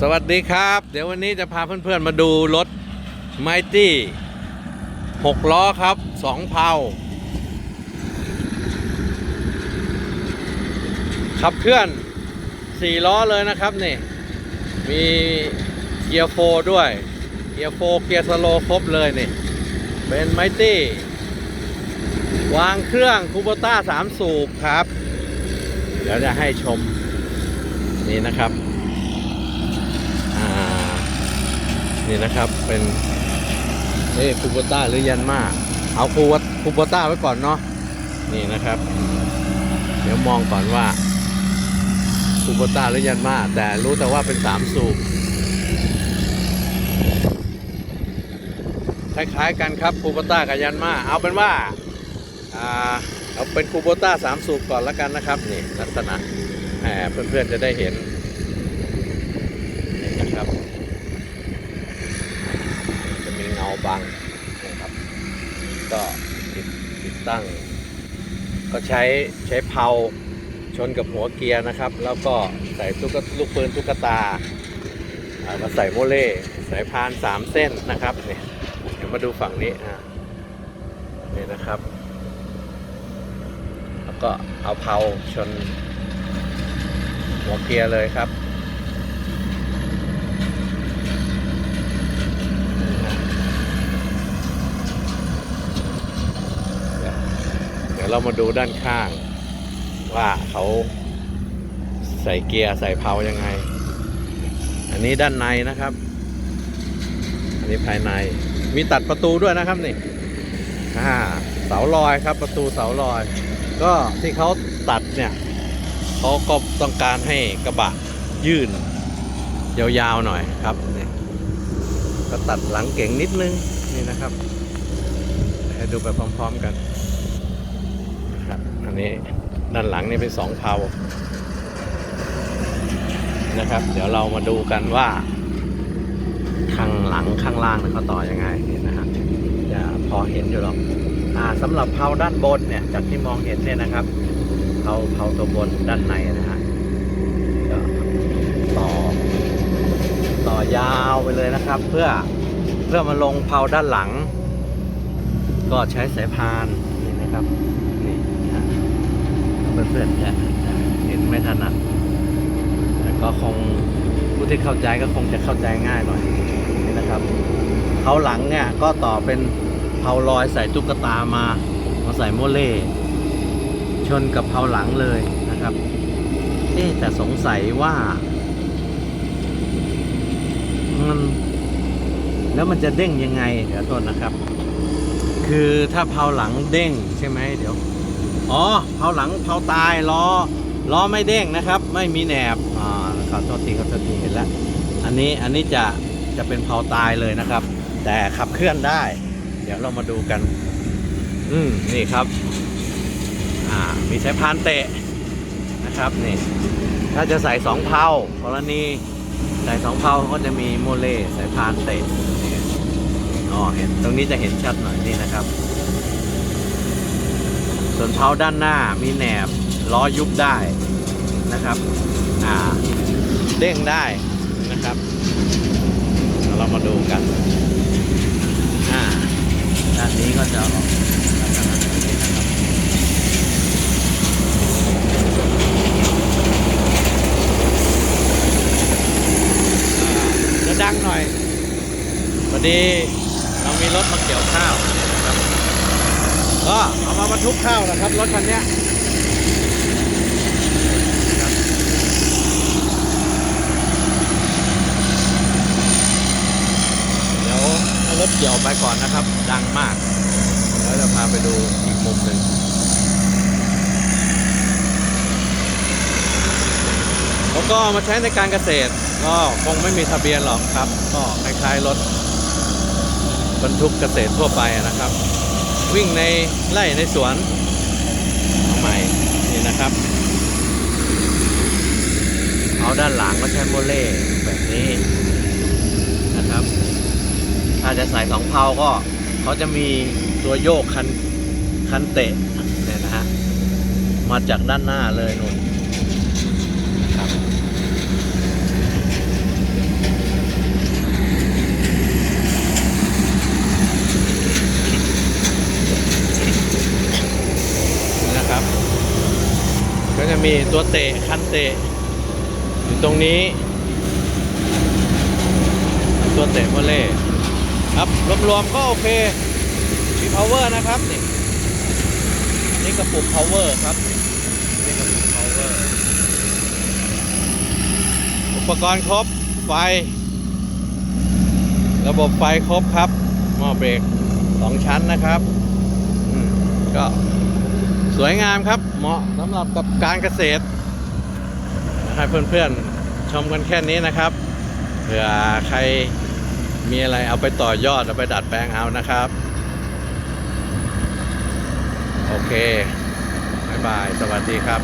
สวัสดีครับ เดี๋ยววันนี้จะพาเพื่อนๆมาดูรถไมตี้หกล้อครับสองเพาขับเคลื่อนสี่ล้อเลยนะครับนี่มีเกียร์โฟด้วย เกียร์โฟเกียร์สโลครบเลยนี่ เป็นไมตี้วางเครื่องคูโบต้าสามสูบครับ เดี๋ยวจะให้ชมนี่นะครับ อ่า นี่นะครับเป็นเอ้คูโบต้าหรือยันมาเอาคูคูโบต้าไว้ก่อนเนาะนี่นะครับ เดี๋ยวมองก่อนว่าคูโบต้าหรือยันมาแต่รู้แต่ว่าเป็นสามสูบคล้ายๆกันครับคูโบต้ากับยันมาเอาเป็นว่าอ่าเอาเป็นคูโบต้าสามสูบก่อนแล้วกันนะครับนี่ลักษณะแหมเพื่อนๆจะได้เห็นนะครับ จะมีเงา บังนะครับ ก็ติดติดตั้ง ก็ใช้ใช้เพาชนกับหัวเกียร์นะครับ แล้วก็ใส่ตุ๊กลูกปืนตุ๊กตาอ่ามาใส่โมเล่สายพานสามเส้นนะครับเนี่ยเดี๋ยวมาดูฝั่งนี้อะนี่นะครับ แล้วก็เอาเพาชนหัวเกียร์เลยครับ เรามาดูด้านข้าง ว่าเขาใส่เกียร์ใส่เพายังไง อันนี้ด้านในนะครับ อันนี้ภายในมีตัดประตูด้วยนะครับนี่อ่าเสาลอยครับประตูเสาลอย ก็ที่เขาตัดเนี่ยเขาก็ต้องการให้กระบะยื่น ยาวๆหน่อยครับนี่ก็ตัดหลังเก่งนิดนึงนี่นะครับ ให้ดูไปพร้อม ๆ กัน อันนี้ด้านหลังนี่เป็นสองเพานะครับ เดี๋ยวเรามาดูกันว่า ข้างหลังข้างล่างเขาต่อยังไงนี่นะฮะจะพอเห็นอยู่หรอกอ่าสำหรับเพาด้านบนเนี่ยจากที่มองเห็นเนี่ยนะครับเพาเพาตัวบนด้านในนะฮะก็ต่อ ต่อยาวไปเลยนะครับ เพื่อเพื่อมาลงเพาด้านหลัง ก็ใช้สายพานนี่นะครับ เพื่อนๆจะเห็นไม่ถนัดแต่ก็คงผู้ที่เข้าใจก็คงจะเข้าใจง่ายหน่อยนี่นะครับเขาหลังเนี่ยก็ต่อเป็นเผาลอยใส่ตุ๊กตามามาใส่โมเล่ชนกับเผาหลังเลยนะครับเอ๊แต่สงสัยว่ามันแล้วมันจะเด้งยังไงเดี๋ยวต้นนะครับ คือถ้าเผาหลังเด้งใช่ไหมเดี๋ยว อ๋อเผาหลังเผาตายล้อล้อไม่เด้งนะครับ ไม่มีแหนบอ่าขอโทษทีขอโทษทีเห็นแล้วอันนี้อันนี้จะจะเป็นเผาตายเลยนะครับ แต่ขับเคลื่อนได้ เดี๋ยวเรามาดูกัน อืมนี่ครับอ่ามีสายพานเตะนะครับนี่ถ้าจะใส่สองเผากรณีใส่สองเผาก็จะมีโมเลสายพานเตะอ๋อเห็นตรงนี้จะเห็นชัดหน่อยนี่นะครับ ส่วนเผาด้านหน้ามีแหนบล้อยุบได้นะครับอ่าเด้งได้นะครับเดี๋ยวเรามาดูกันอ่าด้านนี้ก็จะออกจะดังหน่อยพอดีเรามีรถมาเกี่ยวข้าวนะครับ ก็เอามาบรรทุกข้าวนะครับรถคันนี้ยครับเดี๋ยวรถเกี่ยวไปก่อนนะครับ ดังมาก แล้วจะพาไปดูอีกมุมหนึ่งแล้วก็มาใช้ในการเกษตร ก็คงไม่มีทะเบียนหรอกครับ ก็คล้ายๆรถบรรทุกเกษตรทั่วไปนะครับ วิ่งในไร่ในสวนเอาใหม่นี่นะครับ เอาด้านหลังก็ใช้โมเล่แบบนี้นะครับ ถ้าจะใส่สองเพาก็เขาจะมีตัวโยกคันคันเตะเนี่ยนะฮะมาจากด้านหน้าเลยนุ่นนะครับ มีตัวเตะคันเตะอยู่ตรงนี้ ตัวเตะวอลเล่ครับรวมๆก็โอเคมี power นะครับนี่นี่กระปุก power ครับนี่กระปุก power อุปกรณ์ครบไฟ ระบบไฟครบครับหม้อเบรกสองชั้นนะครับก็สวยงามครับเหมาะสำหรับกับการเกษตร ให้เพื่อนๆ ชมกันแค่นี้นะครับเผื่อใครมีอะไรเอาไปต่อยอด เอาไปดัดแปลงเอานะครับ โอเค บ๊ายบาย สวัสดีครับ